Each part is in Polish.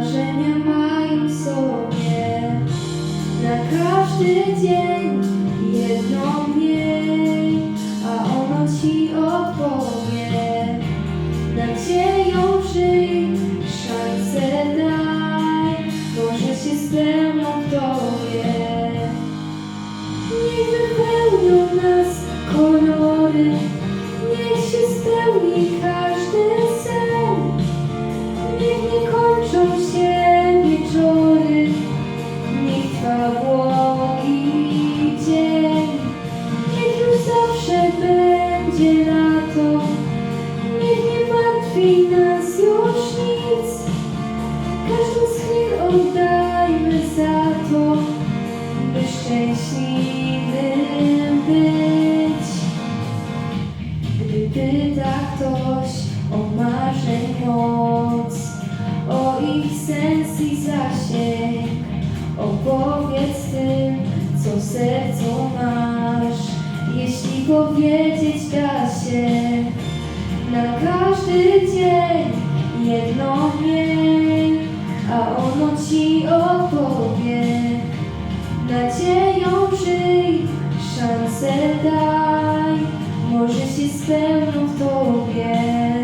marzenia mają w sobie na każdy dzień. Szczęśliwym być. Gdy pyta ktoś o marzeń moc, o ich sens i zasięg, opowiedz tym, co sercu masz, jeśli powiedzieć da się. Na każdy dzień jedno mniej, a ono ci odpowie. Nadzieją żyj, szansę daj, może się spełnią w tobie.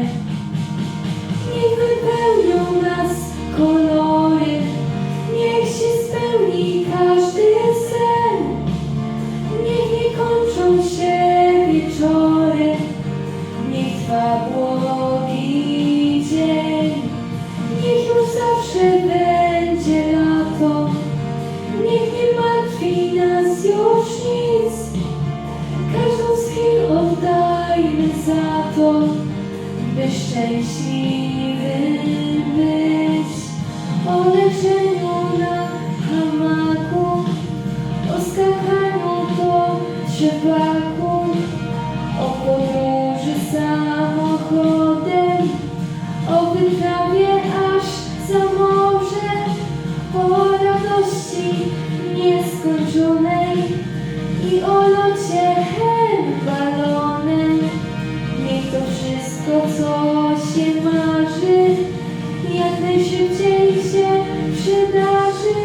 Martwi nas z chwil oddajmy za to, by szczęśliwym być. O leżeniu na hamaku, o skakaniu do trzepaku, o podróży samochodem, o wyprawie aż za morze, o radości nieskończonej i o locie balonem. Niech to wszystko, co się marzy, jak najszybciej się przydarzy.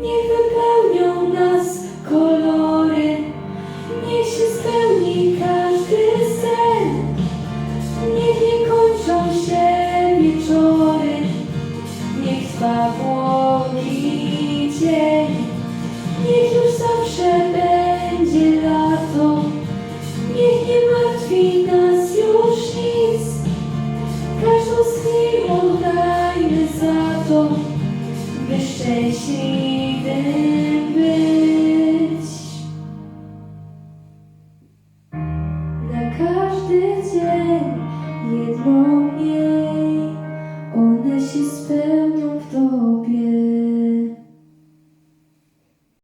Niech wypełnią nas kolory, niech się spełni każdy sen. Niech nie kończą się wieczory, niech trwa by szczęśliwym